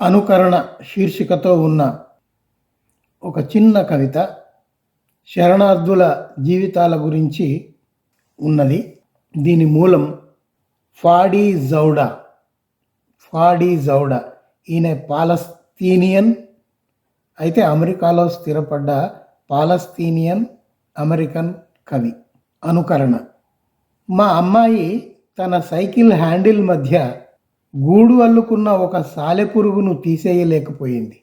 అనుకరణ శీర్షికతో ఉన్న ఒక చిన్న కవిత శరణార్థుల జీవితాల గురించి ఉన్నది. దీని మూలం ఫాడీ జౌడా. ఫాడీ జౌడా. ఈయన పాలస్తీనియన్ అయితే అమెరికాలో స్థిరపడ్డ పాలస్తీనియన్ అమెరికన్ కవి. అనుకరణ. మా అమ్మాయి తన సైకిల్ హ్యాండిల్ మధ్య గూడు అల్లుకున్న ఒక సాలెపురుగును తీసేయలేకపోయింది.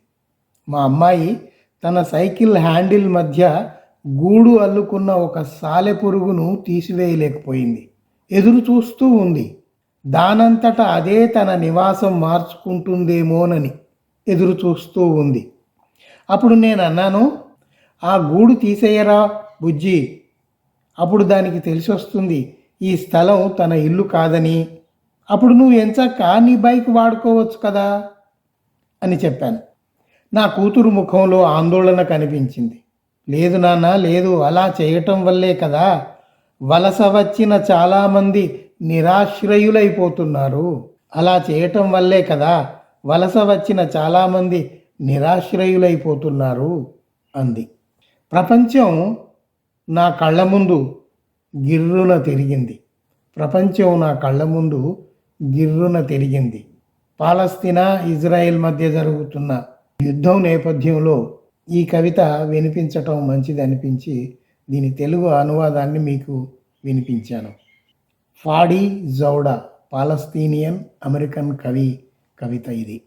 మా అమ్మాయి తన సైకిల్ హ్యాండిల్ మధ్య గూడు అల్లుకున్న ఒక సాలెపురుగును తీసివేయలేకపోయింది. ఎదురు చూస్తూ ఉంది. దానంతట అదే తన నివాసం మార్చుకుంటుందేమోనని ఎదురు చూస్తూ ఉంది. అప్పుడు నేను అన్నాను ఆ గూడు తీసేయరా బుజ్జి. అప్పుడు దానికి తెలిసి వస్తుంది ఈ స్థలం తన ఇల్లు కాదని. అప్పుడు నువ్వు ఎంచక్క నీ బైక్ వాడుకోవచ్చు కదా? అని చెప్పాను. నా కూతురు ముఖంలో ఆందోళన కనిపించింది. లేదు నాన్న లేదు అలా చేయటం వల్లే కదా వలస వచ్చిన చాలామంది నిరాశ్రయులైపోతున్నారు. అలా చేయటం వల్లే కదా వలస వచ్చిన చాలామంది నిరాశ్రయులైపోతున్నారు అంది. ప్రపంచం నా కళ్ళ ముందు గిర్రున తిరిగింది. ప్రపంచం నా కళ్ళ ముందు గిర్రున తిరిగింది. పాలస్తీనా ఇజ్రాయెల్ మధ్య జరుగుతున్న యుద్ధం నేపథ్యంలో ఈ కవిత వినిపించటం మంచిది అనిపించి దీని తెలుగు అనువాదాన్ని మీకు వినిపించాను. ఫాడీ జౌడా పాలస్తీనియన్ అమెరికన్ కవి కవిత ఇది.